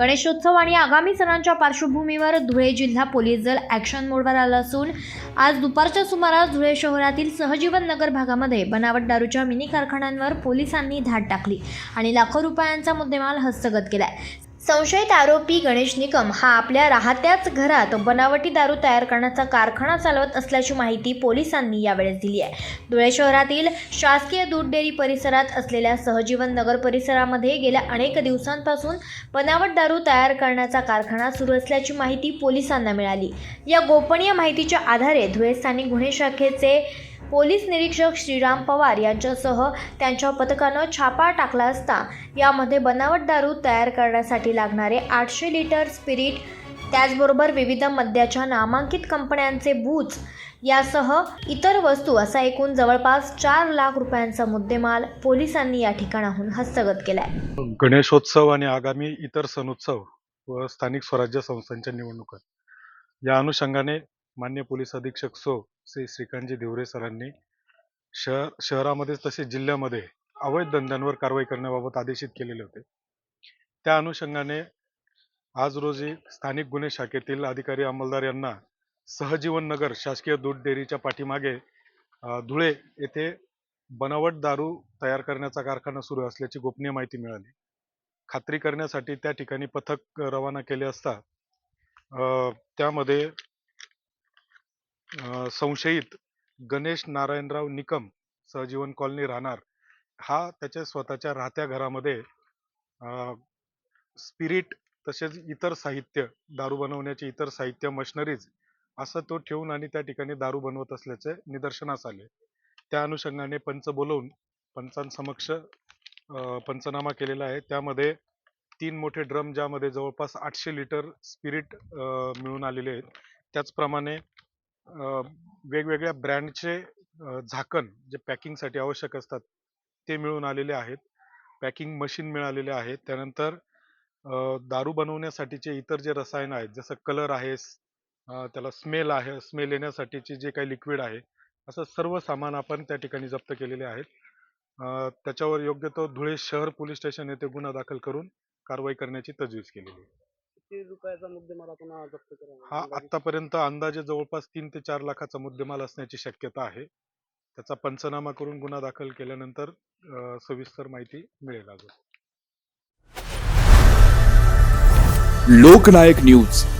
गणेशोत्सव आणि आगामी सणांच्या पार्श्वभूमीवर धुळे जिल्हा पोलीस दल ॲक्शन मोडवर आलं असून आज दुपारच्या सुमारास धुळे शहरातील सहजीवन नगर भागामध्ये बनावट दारूच्या मिनी कारखान्यांवर पोलिसांनी धाड टाकली आणि लाखो रुपयांचा मुद्देमाल हस्तगत केलाय. संशयित आरोपी गणेश निकम हा आपल्या राहत्याच घरात बनावटी दारू तयार करण्याचा कारखाना चालवत असल्याची माहिती पोलिसांनी यावेळेस दिली आहे. धुळे शहरातील शासकीय दूध डेअरी परिसरात असलेल्या सहजीवन नगर परिसरामध्ये गेल्या अनेक दिवसांपासून बनावट दारू तयार करण्याचा कारखाना सुरू असल्याची माहिती पोलिसांना मिळाली. या गोपनीय माहितीच्या आधारे धुळे स्थानिक गुन्हे शाखेचे पोलीस निरीक्षक श्रीराम पवार यांच्यासह त्यांच्या पथकानं छापा टाकला असता यामध्ये बनावट दारू तयार करण्यासाठी लागणारे आठशे लिटर स्पिरिट त्याचबरोबर विविध मद्याच्या नामांकित कंपन्यांचे बूच यासह इतर वस्तू असा एकूण जवळपास चार लाख रुपयांचा मुद्देमाल पोलिसांनी या ठिकाणाहून हस्तगत केलाय. गणेशोत्सव आणि आगामी इतर सणोत्सव व स्थानिक स्वराज्य संस्थांच्या निवडणुका या अनुषंगाने मान्य पोलीस अधीक्षक सो श्री श्रीकांतजी देवरे सरांनी शहर शहरामध्ये तसेच जिल्ह्यामध्ये अवैध धंद्यांवर कारवाई करण्याबाबत आदेशित केलेले होते. त्या अनुषंगाने आज रोजी स्थानिक गुन्हे शाखेतील अधिकारी अंमलदार यांना सहजीवन नगर शासकीय दूध डेअरीच्या पाठीमागे धुळे येथे बनावट दारू तयार करण्याचा कारखाना सुरू असल्याची गोपनीय माहिती मिळाली. खात्री करण्यासाठी त्या ठिकाणी पथक रवाना केले असता त्यामध्ये संशयित गणेश नारायणराव निकम सहजीवन कॉलनी राहणार. हा त्याच्या स्वतःच्या राहत्या घरामध्ये स्पिरिट तसेच इतर साहित्य दारू बनवण्याचे इतर साहित्य मशिनरीज असं तो ठेवून आणि त्या ठिकाणी दारू बनवत असल्याचे निदर्शनास आले. त्या अनुषंगाने पंच बोलवून पंचांसमक्ष पंचनामा केलेला आहे. त्यामध्ये तीन मोठे ड्रम ज्यामध्ये जवळपास आठशे लिटर स्पिरिट मिळून आलेले आहेत. त्याचप्रमाणे वेगवेगळ्या ब्रँडचे झाकण जे पॅकिंगसाठी आवश्यक असतात ते मिळून आलेले आहेत. पॅकिंग मशीन मिळालेले आहेत. त्यानंतर दारू बनवण्यासाठीचे इतर जे रसायन आहेत जसं कलर आहे त्याला स्मेल आहे स्मेल येण्यासाठीचे जे काही लिक्विड आहे असं सर्व सामान आपण त्या ठिकाणी जप्त केलेले आहेत. त्याच्यावर योग्य तो धुळे शहर पोलीस स्टेशन येथे गुन्हा दाखल करून कारवाई करण्याची तजवीज केलेली आहे. किती रुपयाचा मुद्देमाल आपण हा जप्त केला हा अंदाजे? आतापर्यंत अंदाजे जवळपास तीन ते चार लाखाचा मुद्देमाल असण्याची शक्यता आहे. त्याचा पंचनामा करून गुन्हा दाखल केल्यानंतर अ, सविस्तर माहिती मिळेल अजून. लोकनायक न्यूज.